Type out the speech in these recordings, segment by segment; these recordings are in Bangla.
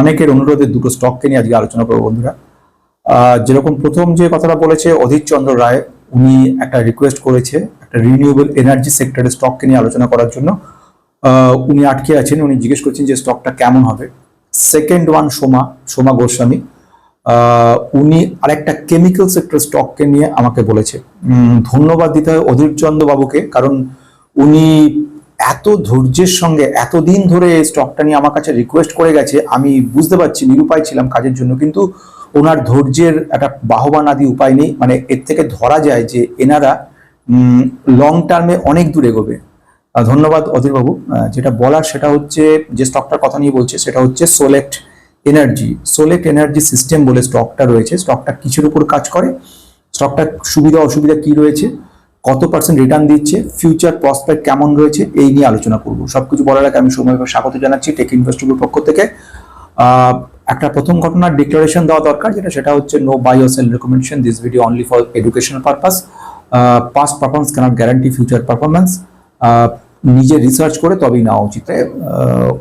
অনেকের অনুরোধে দুটো স্টককে নিয়ে আজকে আলোচনা করব বন্ধুরা। যেরকম প্রথম যে কথাটা বলেছে অধীর চন্দ্র রায়, উনি একটা রিকোয়েস্ট করেছে একটা রিনিউয়েবল এনার্জি সেক্টরের স্টককে নিয়ে আলোচনা করার জন্য। উনি আটকে আছেন, উনি জিজ্ঞেস করছেন যে স্টকটা কেমন হবে। Second one Soma Soma Goswami. উনি আরেকটা কেমিক্যাল সেক্টর স্টককে নিয়ে আমাকে বলেছে। ধন্যবাদ দিতে হয় অধীর চন্দ্র বাবুকে, কারণ উনি এত ধৈর্যের সঙ্গে, এতদিন ধরে স্টকটা নিয়ে আমার কাছে রিকোয়েস্ট করে গেছে, আমি বুঝতে পারছি, নিরুপায় ছিলাম কাজের জন্য, কিন্তু ওনার ধৈর্যের একটা বাহবান আদি উপায় নেই। মানে এর থেকে ধরা যায় যে এনারা লং টার্মে অনেক দূর এগোবে। ধন্যবাদ অধীরবাবু। যেটা বলার সেটা হচ্ছে, যে স্টকটার কথা নিয়ে বলছে, সেটা হচ্ছে Solex Energy Solex Energy System বলে স্টকটা রয়েছে। স্টকটা কিছুর উপর কাজ করে? স্টকটার সুবিধা অসুবিধা কি রয়েছে? কত পার্সেন্ট রিটার্ন দিচ্ছে ফিউচার প্রসপেক্ট কেমন রয়েছে, এই নিয়ে আলোচনা করব। সবকিছু বলার আগে আমি সময় স্বাগত জানাচ্ছি টেক ইনভেস্টগুলোর পক্ষ থেকে। একটা প্রথম ঘটনার ডিক্লারেশন দেওয়া দরকার, যেটা সেটা হচ্ছে no buy or sell recommendation this video only for educational purpose past performance cannot guarantee future performance নিজে রিসার্চ করে তবেই নেওয়া উচিত।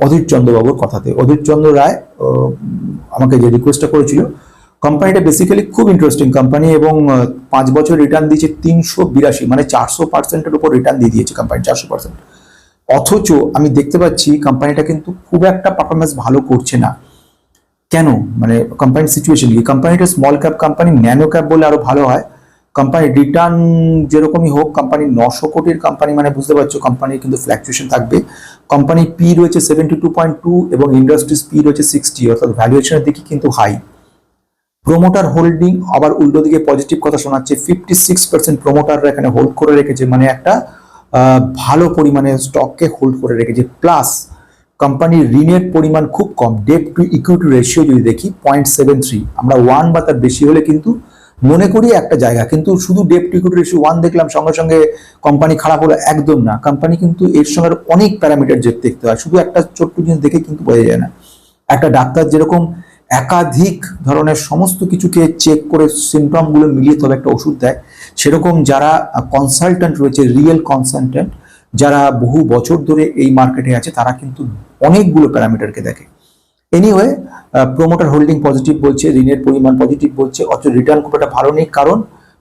অধীর চন্দ্রবাবুর কথাতে। অধীর চন্দ্র রায় আমাকে যে রিকোয়েস্টটা করেছিল কোম্পানিটা বেসিক্যালি খুব ইন্টারেস্টিং কোম্পানি এবং পাঁচ বছর রিটার্ন দিয়েছে তিনশো বিরাশি মানে চারশো পার্সেন্টের উপর রিটার্ন দিয়ে দিয়েছে কোম্পানি চারশো পার্সেন্ট অথচ আমি দেখতে পাচ্ছি কোম্পানিটা কিন্তু খুব একটা পারফরমেন্স ভালো করছে না। কেন? মানে কোম্পানির সিচুয়েশন কি? কোম্পানিটা small cap company nano cap বলে আরও ভালো হয়। কোম্পানি রিটার্ন যেরকমই হোক কোম্পানি নশো কোটির কোম্পানি মানে বুঝতে পারছ কোম্পানির কিন্তু ফ্ল্যাকচুয়েশন থাকবে। কোম্পানি পি রয়েছে সেভেন্টি টু পয়েন্ট টু এবং ইন্ডাস্ট্রিজ পি রয়েছে সিক্সটি অর্থাৎ ভ্যালুয়েশনের দিকে কিন্তু হাই প্রোমোটার হোল্ডিং আবার উল্টো দিকে পজিটিভ কথা শোনাচ্ছে। ফিফটি সিক্স পার্সেন্ট প্রোমোটাররা এখানে হোল্ড করে রেখেছে মানে একটা ভালো পরিমাণে স্টককে হোল্ড করে রেখেছে। প্লাস কোম্পানির ঋণের পরিমাণ খুব কম। ডেপ টু ইকুইটি রেশিও যদি দেখি পয়েন্ট সেভেন থ্রি আমরা ওয়ান বা তার বেশি হলে কিন্তু মনে করি একটা জায়গা, কিন্তু শুধু debt to equity ratio one দেখলাম, সঙ্গে সঙ্গে কোম্পানি খারাপ হলো একদম না। কোম্পানি কিন্তু এর সঙ্গে অনেক প্যারামিটার দেখতে হয়। শুধু একটা ছোট্ট জিনিস দেখে কিন্তু বোঝা যায় না। একটা ডাক্তার যেরকম একাধিক ধরনের সমস্ত কিছুকে চেক করে সিমটমগুলো মিলিয়ে তবে একটা ওষুধ দেয়। সেরকম যারা কনসালট্যান্ট রয়েছে রিয়েল কনসালট্যান্ট যারা বহু বছর ধরে এই মার্কেটে আছে, তারা কিন্তু অনেকগুলো প্যারামিটারকে দেখে। এনিওয়ে প্রোমোটার হোল্ডিং পজিটিভ বলছে, ঋণের পরিমাণ পজিটিভ বলছে, অথচ রিটার্ন খুব একটা ভালো নেই। কারণ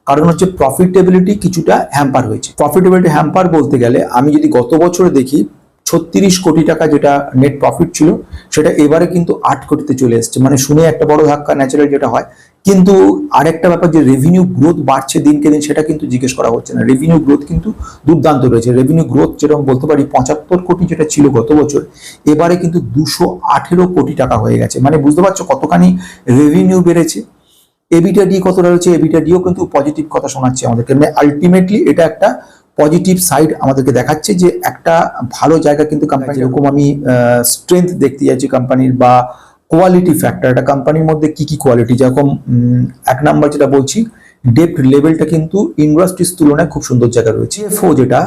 কারণ হচ্ছে প্রফিটেবিলিটি কিছুটা হ্যাম্পার হয়েছে। প্রফিটেবিলিটি হ্যাম্পার বলতে গেলে, আমি যদি গত বছরে দেখি ছত্রিশ কোটি টাকা যেটা নেট প্রফিট ছিল, সেটা এবারে কিন্তু আট কোটিতে চলে এসছে। মানে শুনে একটা বড় ধাক্কা ন্যাচারাল যেটা হয়। কিন্তু আরেকটা ব্যাপার যে রেভিনিউ গ্রোথ বাড়ছে দিনকে দিন, সেটা কিন্তু জিজ্ঞেস করা হচ্ছে না। রেভিনিউ গ্রোথ কিন্তু দুর্দান্ত রয়েছে। রেভিনিউ গ্রোথ যেরকম বলতে পারি, পঁচাত্তর কোটি যেটা ছিল গত বছর, এবারে কিন্তু দুশো আঠেরো কোটি টাকা হয়ে গেছে। মানে বুঝতে পারছ কতখানি রেভিনিউ বেড়েছে। এবিটা ডি কতটা রয়েছে? এবিটা ডিও কিন্তু পজিটিভ কথা শোনাচ্ছে আমাদেরকে। মানে আলটিমেটলি এটা একটা পজিটিভ সাইড আমাদেরকে দেখাচ্ছে যে একটা ভালো জায়গা কিন্তু কোম্পানি যেরকম আমি স্ট্রেংথ দেখতে যাচ্ছি কোম্পানির বা কোয়ালিটি ফ্যাক্টর একটা কোম্পানির মধ্যে কি কি কোয়ালিটি যেরকম এক নাম্বার যেটা বলছি ডেপ্ট লেভেলটা কিন্তু ইন্ডাস্ট্রিজ তুলনায় খুব সুন্দর জায়গা রয়েছে। এফও যেটা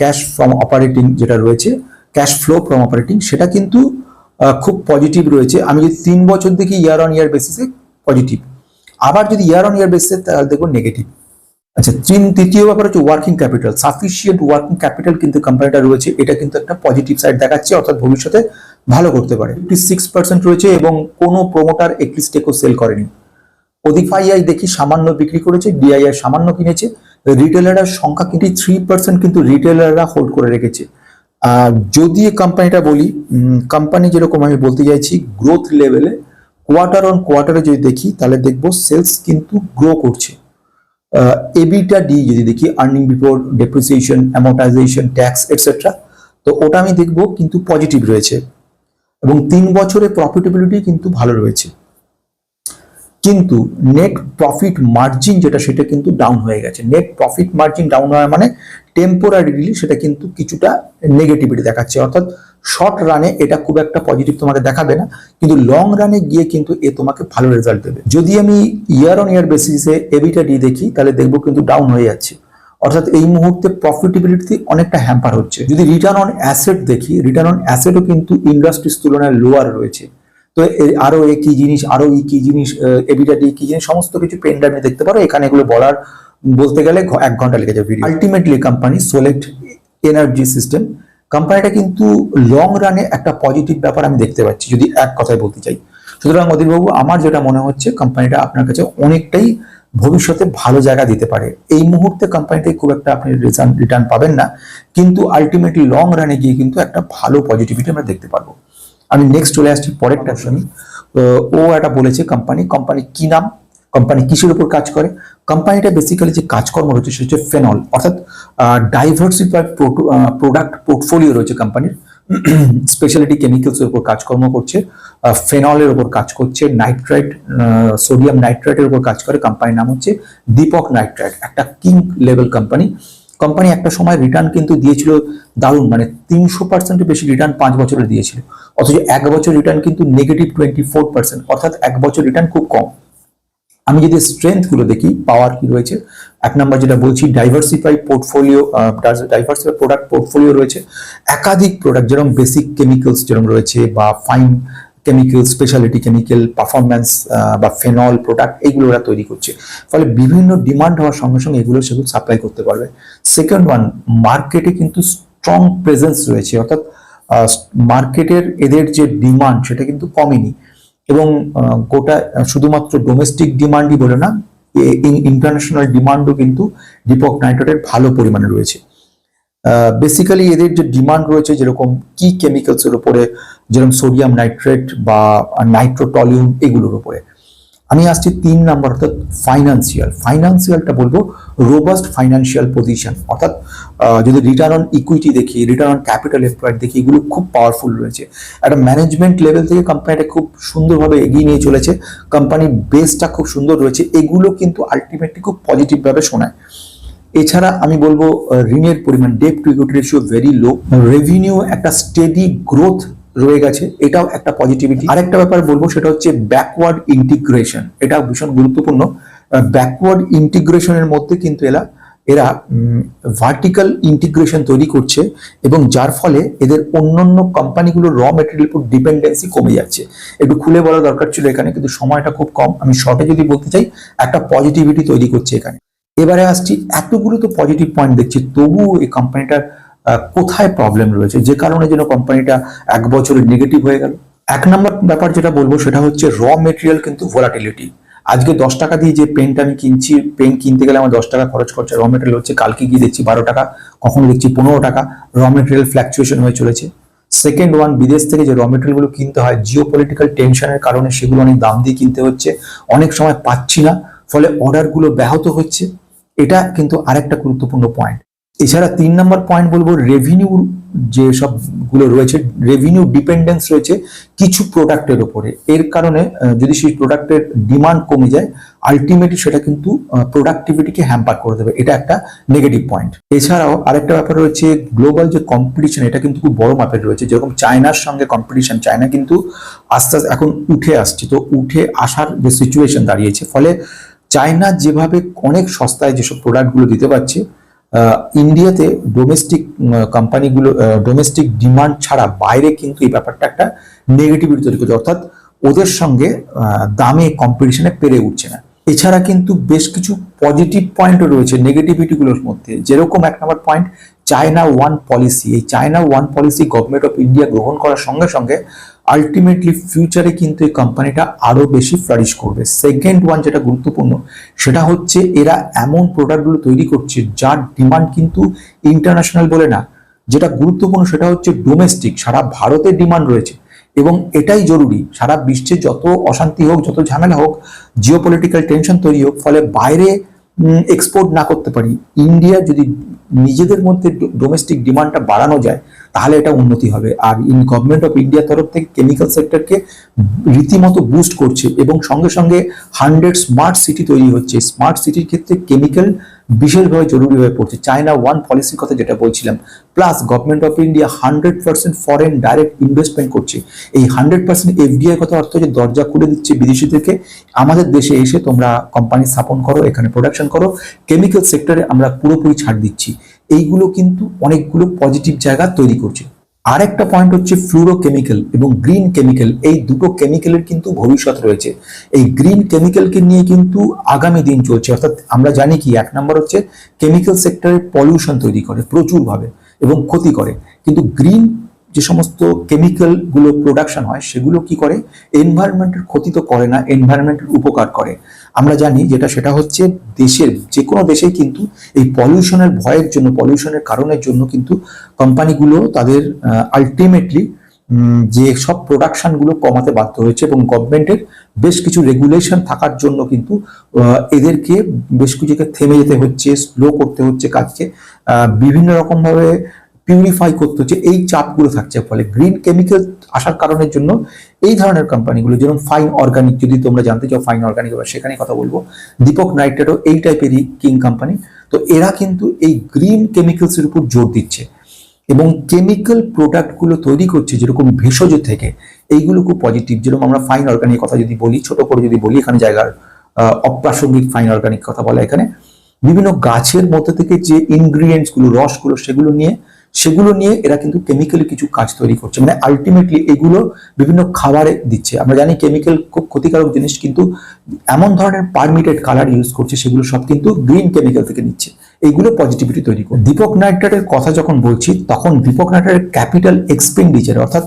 ক্যাশ ফ্রম অপারেটিং যেটা রয়েছে ক্যাশ ফ্লো ফ্রম অপারেটিং সেটা কিন্তু খুব পজিটিভ রয়েছে। আমি যদি তিন বছর দেখি ইয়ার অন ইয়ার বেসিসে পজিটিভ আবার যদি ইয়ার অন ইয়ার বেসিসে তাহলে দেখব নেগেটিভ আচ্ছা তিন, তৃতীয় ব্যাপার হচ্ছে working capital sufficient working capital কিন্তু কোম্পানিটা রয়েছে, এটা কিন্তু একটা পজিটিভ সাইড দেখাচ্ছে, অর্থাৎ ভবিষ্যতে ভালো করতে পারে। ফিফটি সিক্স পার্সেন্ট রয়েছে এবং কোনো প্রোমোটার একটি স্টেকও সেল করেনি। অধিফাইআই দেখি সামান্য বিক্রি করেছে ডিআইআই সামান্য কিনেছে রিটেলারের সংখ্যা কিন্তু থ্রি পার্সেন্ট কিন্তু রিটেলাররা হোল্ড করে রেখেছে। আর যদি কোম্পানিটা বলি কোম্পানি যেরকম আমি বলতে চাইছি গ্রোথ লেভেলে কোয়ার্টার অন কোয়ার্টারে যদি দেখি, তাহলে দেখব সেলস কিন্তু গ্রো করছে। এবিটা ডি যদি দেখি earning before depreciation amortization tax etcetera তো ওটা আমি দেখব কিন্তু পজিটিভ রয়েছে। এবং তিন বছরে প্রফিটেবিলিটি কিন্তু ভালো রয়েছে। কিন্তু নেট প্রফিট মার্জিন যেটা, সেটা কিন্তু ডাউন হয়ে গেছে। নেট প্রফিট মার্জিন ডাউন হওয়া মানে টেম্পোরারিলি সেটা কিন্তু কিছুটা নেগেটিভিটি দেখাচ্ছে। অর্থাৎ শর্ট রানে এটা খুব একটা পজিটিভ তোমাকে দেখাবে না, কিন্তু লং রানে গিয়ে কিন্তু এ তোমাকে ভালো রেজাল্ট দেবে। যদি আমি ইয়ার অন ইয়ার বেসিসে এবিটা ডি দেখি, তাহলে দেখব কিন্তু ডাউন হয়ে যাচ্ছে। অর্থাৎ এই মুহূর্তে প্রফিটেবিলিটি অনেকটা হ্যাম্পার হচ্ছে। যদি রিটার্ন অন অ্যাসেট দেখি রিটার্ন অন অ্যাসেটও কিন্তু ইন্ডাস্ট্রিজ তুলনায় লোয়ার রয়েছে। তো এ- আরও এ কী জিনিস আরও ই কী জিনিস এবিটা ডি কি জিনিস, সমস্ত কিছু পেন ড্রাইভে দেখতে পারো। এখানে এগুলো বলার বলতে গেলে এক ঘণ্টা লেগে যাবে ultimately company Solex Energy System কোম্পানিটা কিন্তু লং রানে একটা পজিটিভ ব্যাপার আমি দেখতে পাচ্ছি, যদি এক কথায় বলতে চাই। সুতরাং অধীরবাবু, আমার যেটা মনে হচ্ছে কোম্পানিটা আপনার কাছে অনেকটাই ভবিষ্যতে ভালো জায়গা দিতে পারে। এই মুহূর্তে কোম্পানিতে খুব একটা আপনি রিটার্ন রিটার্ন পাবেন না, কিন্তু আলটিমেটলি লং রানে গিয়ে কিন্তু একটা ভালো পজিটিভিটি আমরা দেখতে পারব। আমি নেক্সট চলে আসছি পরেরটা শুনি ও একটা বলেছে কোম্পানি কোম্পানি কি নাম? কোম্পানি কিসের উপর কাজ করে? কোম্পানিটা বেসিক্যালি যে কাজকর্ম রয়েছে সেটা হচ্ছে ফেনল অর্থাৎ ডাইভার্সিফাইড প্রোডাক্ট পোর্টফোলিও রয়েছে কোম্পানির স্পেশালিটি কেমিক্যালস এর উপর কাজকর্ম করছে ফেনলের উপর কাজ করছে নাইট্রাইট সোডিয়াম নাইট্রাইটের উপর কাজ করে কোম্পানির নাম হচ্ছে দীপক নাইট্রাইট একটা কিং লেভেল কোম্পানি কোম্পানি একটা সময় রিটার্ন কিন্তু দিয়েছিল দারুণ মানে তিনশো পার্সেন্টের বেশি রিটার্ন পাঁচ বছরে দিয়েছিল। অথচ এক বছর রিটার্ন কিন্তু নেগেটিভ টোয়েন্টি ফোর পার্সেন্ট অর্থাৎ এক বছর রিটার্ন খুব কম। আমি যদি স্ট্রেংথগুলো দেখি পাওয়ার কি রয়েছে? এক নাম্বার যেটা বলছি diversify portfolio diversify product portfolio রয়েছে। একাধিক প্রোডাক্ট যেরকম বেসিক কেমিক্যালস যেরকম রয়েছে, বা fine chemical speciality chemical performance বা ফেনল প্রোডাক্ট এইগুলো ওরা তৈরি করছে। ফলে বিভিন্ন ডিমান্ড হওয়ার সঙ্গে সঙ্গে এগুলো সেগুলো সাপ্লাই করতে পারবে। সেকেন্ড ওয়ান মার্কেটে কিন্তু স্ট্রং প্রেজেন্স রয়েছে। অর্থাৎ মার্কেটের এদের যে ডিমান্ড সেটা কিন্তু কমেনি। এবং গোটা শুধুমাত্র ডোমেস্টিক ডিমান্ডই বলে না ইন্টারন্যাশনাল ডিমান্ডও কিন্তু দীপক নাইট্রেটের ভালো পরিমাণে রয়েছে। বেসিক্যালি এদের যে ডিমান্ড রয়েছে যেরকম কি কেমিক্যালস এর উপরে, যেরকম সোডিয়াম নাইট্রেট বা নাইট্রোটলিউম এগুলোর উপরে। আমি আসছি তিন নাম্বার, অর্থাৎ ফাইন্যান্সিয়াল ফাইন্যান্সিয়ালটা বলব রোবাস্ট ফাইন্যান্সিয়াল পজিশন অর্থাৎ যদি রিটার্ন অন ইকুইটি দেখি রিটার্ন অন ক্যাপিটাল এমপ্লয়েড দেখি, এগুলো খুব পাওয়ারফুল রয়েছে। একটা ম্যানেজমেন্ট লেভেল থেকে কোম্পানিটা খুব সুন্দরভাবে এগিয়ে নিয়ে চলেছে। কোম্পানির বেসটা খুব সুন্দর রয়েছে। এগুলো কিন্তু আলটিমেটলি খুব পজিটিভভাবে শোনায়। এছাড়া আমি বলব ঋণের পরিমাণ debt to equity ratio very low revenue একটা স্টেডি গ্রোথ রয়ে গেছে। এটাও একটা পজিটিভিটি আরেকটা ব্যাপার বলব, সেটা হচ্ছে ব্যাকওয়ার্ড ইন্টিগ্রেশন এটা ভীষণ গুরুত্বপূর্ণ। ব্যাকওয়ার্ড ইন্টিগ্রেশনের মধ্যে কিন্তু এরা এরা ভার্টিক্যাল ইন্টিগ্রেশন তৈরি করছে এবং যার ফলে এদের অন্যান্য কোম্পানিগুলোর র মেটেরিয়াল উপর ডিপেন্ডেন্সি কমে যাচ্ছে। একটু খুলে বলা দরকার ছিল এখানে, কিন্তু সময়টা খুব কম। আমি শর্টে যদি বলতে চাই, একটা পজিটিভিটি তৈরি করছে এখানে। এবারে আসছি, এতগুলো তো পজিটিভ পয়েন্ট দেখছি তবুও এই কোম্পানিটার কোথায় প্রবলেম রয়েছে? যে কারণে যেন কোম্পানিটা এক বছরে নেগেটিভ হয়ে গেল। এক নম্বর ব্যাপার যেটা বলব, সেটা হচ্ছে র মেটেরিয়াল কিন্তু ভোলাটিলিটি আজকে দশ টাকা দিয়ে যে পেনটা আমি কিনছি, পেন কিনতে গেলে আমার দশ টাকা খরচ করছে। র মেটেরিয়াল হচ্ছে, কালকে গিয়ে দেখছি বারো টাকা, কখনো দেখছি পনেরো টাকা। র মেটেরিয়াল ফ্ল্যাকচুয়েশন হয়ে চলেছে। সেকেন্ড ওয়ান বিদেশ থেকে যে র মেটেরিয়ালগুলো কিনতে হয় জিও পলিটিক্যাল টেনশনের কারণে সেগুলো অনেক দাম দিয়ে কিনতে হচ্ছে। অনেক সময় পাচ্ছি না, ফলে অর্ডারগুলো ব্যাহত হচ্ছে। এটা কিন্তু আরেকটা গুরুত্বপূর্ণ পয়েন্ট এছাড়া তিন নম্বর পয়েন্ট বলব রেভিনিউ যে সবগুলো রয়েছে রেভিনিউ ডিপেন্ডেন্স রয়েছে কিছু প্রোডাক্টের উপরে। এর কারণে যদি সেই প্রোডাক্টের ডিমান্ড কমে যায় আলটিমেটলি সেটা কিন্তু প্রোডাক্টিভিটিকে হ্যাম্পার করে দেবে। এটা একটা নেগেটিভ পয়েন্ট এছাড়াও আরেকটা ব্যাপার রয়েছে গ্লোবাল যে কম্পিটিশন এটা কিন্তু খুব বড় মাপের রয়েছে। যেরকম চায়নার সঙ্গে কম্পিটিশন চায়না কিন্তু আস্তে আস্তে এখন উঠে আসছে। তো উঠে আসার যে সিচুয়েশন দাঁড়িয়েছে, ফলে চায়না যেভাবে অনেক সস্তায় যেসব প্রোডাক্টগুলো দিতে পারছে ইন্ডিয়াতে ডোমেস্টিক কোম্পানিগুলো ডোমেস্টিক ডিমান্ড ছাড়া বাইরে কিন্তু এই ব্যাপারটা একটা নেগেটিভিটি তৈরি করছে। অর্থাৎ ওদের সঙ্গে দামে কম্পিটিশনে পেরে উঠছে না। এছাড়া কিন্তু বেশ কিছু পজিটিভ পয়েন্টও রয়েছে নেগেটিভিটিগুলোর মধ্যে। যেরকম এক নম্বর পয়েন্ট চায়না ওয়ান পলিসি এই China one policy government of India গ্রহণ করার সঙ্গে সঙ্গে আলটিমেটলি ফিউচারে কিন্তু এই কোম্পানিটা আরও বেশি ফ্লারিশ করবে। সেকেন্ড ওয়ান যেটা গুরুত্বপূর্ণ, সেটা হচ্ছে এরা এমন প্রোডাক্টগুলো তৈরি করছে যার ডিমান্ড কিন্তু ইন্টারন্যাশনাল বলে না। যেটা গুরুত্বপূর্ণ সেটা হচ্ছে ডোমেস্টিক সারা ভারতে ডিমান্ড রয়েছে। এবং এটাই জরুরি। সারা বিশ্বে যত অশান্তি হোক, যত ঝামেলা হোক জিও পলিটিক্যাল টেনশন তৈরি হোক, ফলে বাইরে এক্সপোর্ট না করতে পারি ইন্ডিয়া যদি নিজেদের মধ্যে ডোমেস্টিক ডিমান্ডটা বাড়ানো যায়, তাহলে এটা উন্নতি হবে। আর ইন গভর্নমেন্ট অফ ইন্ডিয়ার তরফ থেকে কেমিক্যাল সেক্টরকে রীতিমতো বুস্ট করছে এবং সঙ্গে সঙ্গে হান্ড্রেড স্মার্ট সিটি তৈরি হচ্ছে। স্মার্ট সিটির ক্ষেত্রে কেমিক্যাল বিশেষভাবে জরুরি হয়ে পড়ছে। চায়না ওয়ান পলিসির কথা যেটা বলছিলাম plus government of India hundred percent foreign direct investment করছে। এই হান্ড্রেড পার্সেন্ট এফডিআই কথা অর্থ যে দরজা খুলে দিচ্ছে বিদেশিদেরকে। আমাদের দেশে এসে তোমরা কোম্পানি স্থাপন করো, এখানে প্রোডাকশন করো। কেমিক্যাল সেক্টরে আমরা পুরোপুরি ছাড় দিচ্ছি। এইগুলো কিন্তু অনেকগুলো পজিটিভ জায়গা তৈরি করছে। আরেকটা পয়েন্ট হচ্ছে ফ্লুরো ফ্লুরোকেমিক্যাল এবং গ্রিন কেমিক্যাল এই দুটো কেমিক্যালের কিন্তু ভবিষ্যৎ রয়েছে। এই গ্রিন কেমিক্যালকে নিয়ে কিন্তু আগামী দিন চলছে। অর্থাৎ আমরা জানি কি, এক নম্বর হচ্ছে কেমিক্যাল সেক্টরে পলিউশন তৈরি করে, প্রচুরভাবে এবং ক্ষতি করে। কিন্তু গ্রিন যে সমস্ত কেমিক্যালগুলো প্রোডাকশন হয়, সেগুলো কি করে? এনভায়রনমেন্টের ক্ষতি তো করে না এনভায়রনমেন্টের উপকার করে। আমরা জানি যেটা, সেটা হচ্ছে দেশের, যে কোনো দেশেই কিন্তু এই পলিউশনের ভয়ের জন্য পলিউশনের কারণের জন্য কিন্তু কোম্পানিগুলো তাদের আলটিমেটলি যে সব প্রোডাকশনগুলো কমাতে বাধ্য হয়েছে এবং গভর্নমেন্টের বেশ কিছু রেগুলেশন থাকার জন্য কিন্তু এদেরকে বেশ কিছুকে থেমে যেতে হচ্ছে স্লো করতে হচ্ছে কাজকে। বিভিন্ন রকম ভাবে পিউরিফাই করতে হচ্ছে এই চাপগুলো থাকছে। ফলে গ্রিন কেমিক্যাল আসার কারণের জন্য এই ধরনের কোম্পানিগুলো যেরকম ফাইন অর্গানিক যদি তোমরা জানতে চাও ফাইন অর্গানিক এবার সেখানে কথা বলব। দীপক নাইট্রেটও এই টাইপেরই কিং কোম্পানি তো এরা কিন্তু এই গ্রিন কেমিক্যালস এর উপর জোর দিচ্ছে। এবং কেমিক্যাল প্রোডাক্টগুলো তৈরি করছে যেরকম ভেষজ থেকে, এইগুলো খুব পজিটিভ যেরকম আমরা ফাইন অর্গানিক কথা যদি বলি, ছোট করে যদি বলি, এখানে জায়গার অপ্রাসঙ্গিক ফাইন অর্গানিক কথা বলা এখানে। বিভিন্ন গাছের মধ্যে থেকে যে ইনগ্রিডিয়েন্টসগুলো রসগুলো, সেগুলো নিয়ে সেগুলো নিয়ে এরা কিন্তু কেমিক্যালি কিছু কাজ তৈরি করছে। মানে আলটিমেটলি এগুলো বিভিন্ন খাবারে দিচ্ছে। আমরা জানি কেমিক্যাল খুব ক্ষতিকারক জিনিস, কিন্তু এমন ধরনের পারমিটেড কালার ইউজ করছে, সেগুলো সব কিন্তু গ্রিন কেমিক্যাল থেকে নিচ্ছে। এইগুলো পজিটিভিটি তৈরি করে দীপক নাইট্রেটের কথা যখন বলছি, তখন দীপক নাইট্রেটের ক্যাপিটাল এক্সপেন্ডিচার অর্থাৎ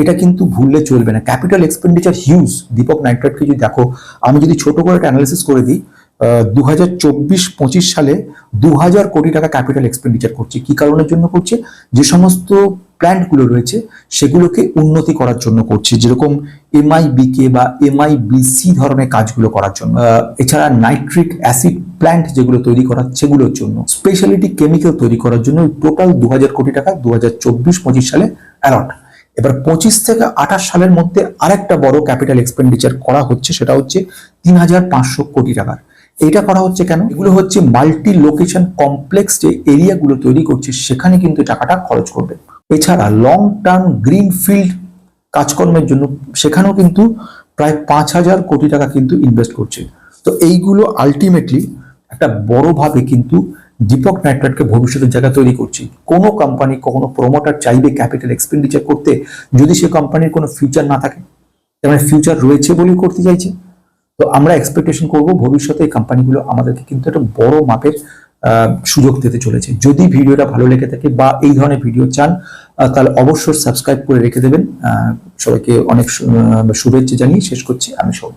এটা কিন্তু ভুললে চলবে না। ক্যাপিটাল এক্সপেন্ডিচার হিউজ দীপক নাইট্রেটকে যদি দেখো, আমি যদি ছোট করে একটা অ্যানালিসিস করে দিই দু হাজার চব্বিশ পঁচিশ সালে দু হাজার কোটি টাকা ক্যাপিটাল এক্সপেন্ডিচার করছে। কি কারণের জন্য করছে? যে সমস্ত প্ল্যান্টগুলো রয়েছে, সেগুলোকে উন্নতি করার জন্য করছে। যেরকম এমআইবিকে বা এমআইবিসি ধরনের কাজগুলো করার জন্য। এছাড়া নাইট্রিক অ্যাসিড প্ল্যান্ট যেগুলো তৈরি করা সেগুলোর জন্য। স্পেশালিটি কেমিক্যাল তৈরি করার জন্য টোটাল দু হাজার কোটি টাকা দু হাজার চব্বিশ পঁচিশ সালে অ্যালট এবার পঁচিশ থেকে আঠাশ সালের মধ্যে আরেকটা বড় ক্যাপিটাল এক্সপেন্ডিচার করা হচ্ছে, সেটা হচ্ছে তিন হাজার পাঁচশো কোটি টাকার। এটা করা হচ্ছে কেন? এগুলো হচ্ছে মাল্টি লোকেশন কমপ্লেক্স যে এরিয়াগুলো তৈরি করছে, সেখানে কিন্তু টাকাটা খরচ করবে। এছাড়া লং টার্ম গ্রিন ফিল্ড কাজকর্মের জন্য সেখানেও কিন্তু প্রায় পাঁচ হাজার কোটি টাকা কিন্তু ইনভেস্ট করছে। তো এইগুলো আলটিমেটলি একটা বড়ভাবে কিন্তু দীপক নাইট্রেটকে ভবিষ্যতের জায়গা তৈরি করছে। কোনো কোম্পানি কখনো প্রমোটার চাইবে ক্যাপিটাল এক্সপেন্ডিচার করতে যদি সে কোম্পানির কোনো ফিউচার না থাকে, তার মানে ফিউচার রয়েছে বলেই করতে চাইছে। তো আমরা এক্সপেকটেশন করব ভবিষ্যতে এই কোম্পানিগুলো আমাদেরকে কিন্তু একটা বড় মাপের সুযোগ দিতে চলেছে। যদি ভিডিওটা ভালো লেগে থাকে বা এই ধরনের ভিডিও চান তাহলে অবশ্যই সাবস্ক্রাইব করে রেখে দেবেন। সবাইকে অনেক শুভেচ্ছা জানিয়ে শেষ করছি। আমি সৌম